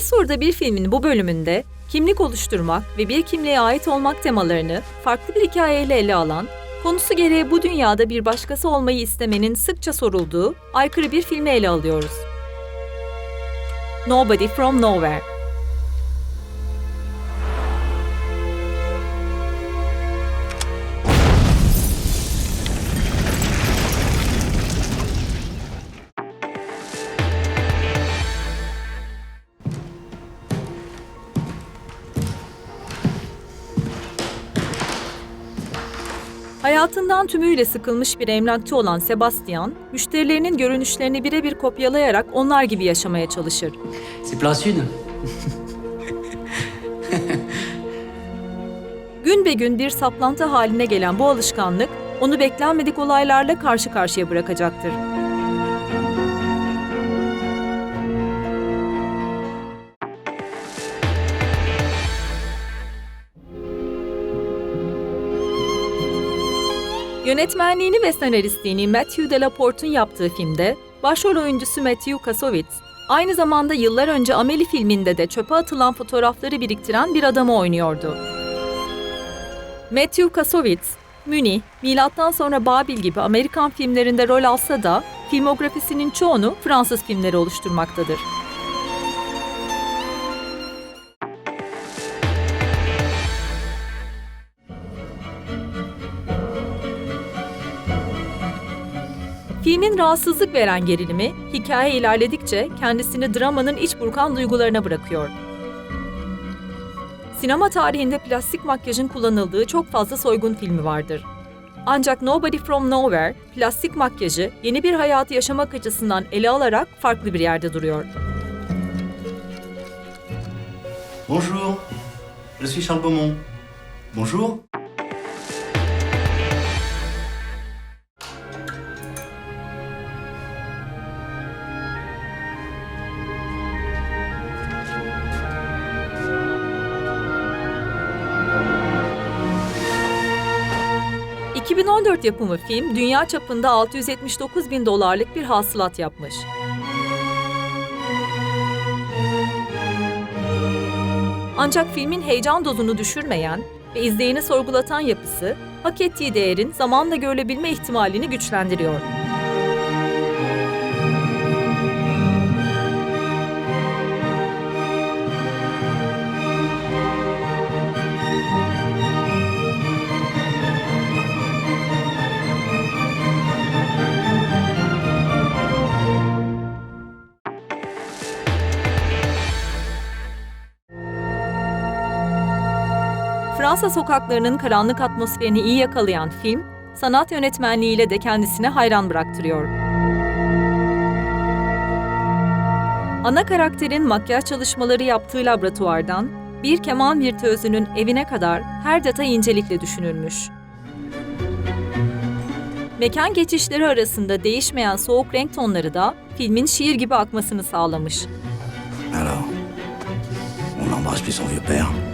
5 soruda bir filmin bu bölümünde kimlik oluşturmak ve bir kimliğe ait olmak temalarını farklı bir hikayeyle ele alan, konusu gereği bu dünyada bir başkası olmayı istemenin sıkça sorulduğu aykırı bir filmi ele alıyoruz. Nobody from Nowhere Hayatından tümüyle sıkılmış bir emlakçı olan Sebastian, müşterilerinin görünüşlerini birebir kopyalayarak onlar gibi yaşamaya çalışır. C'est plein sud. Gün be gün bir saplantı haline gelen bu alışkanlık, onu beklenmedik olaylarla karşı karşıya bırakacaktır. Yönetmenliğini ve senaristliğini Matthew Delaporte'un yaptığı filmde başrol oyuncusu Matthew Kasovitz, aynı zamanda yıllar önce Amelie filminde de çöpe atılan fotoğrafları biriktiren bir adamı oynuyordu. Matthew Kasovitz, Münih, milattan sonra Babil gibi Amerikan filmlerinde rol alsa da filmografisinin çoğunu Fransız filmleri oluşturmaktadır. Filmin rahatsızlık veren gerilimi, hikaye ilerledikçe kendisini dramanın iç burkan duygularına bırakıyor. Sinema tarihinde plastik makyajın kullanıldığı çok fazla soygun filmi vardır. Ancak Nobody From Nowhere, plastik makyajı yeni bir hayatı yaşamak açısından ele alarak farklı bir yerde duruyor. Bonjour, je suis Charles Beaumont. Bonjour. ...2014 yapımı film dünya çapında 679 bin dolarlık bir hasılat yapmış. Ancak filmin heyecan dozunu düşürmeyen ve izleyeni sorgulatan yapısı, hak ettiği değerin zamanla görülebilme ihtimalini güçlendiriyor. Fransa sokaklarının karanlık atmosferini iyi yakalayan film, sanat yönetmenliğiyle de kendisine hayran bıraktırıyor. Ana karakterin makyaj çalışmaları yaptığı laboratuvardan, bir keman virtüözünün evine kadar her detay incelikle düşünülmüş. Mekan geçişleri arasında değişmeyen soğuk renk tonları da filmin şiir gibi akmasını sağlamış. Alors, on n'embrasse plus son vieux père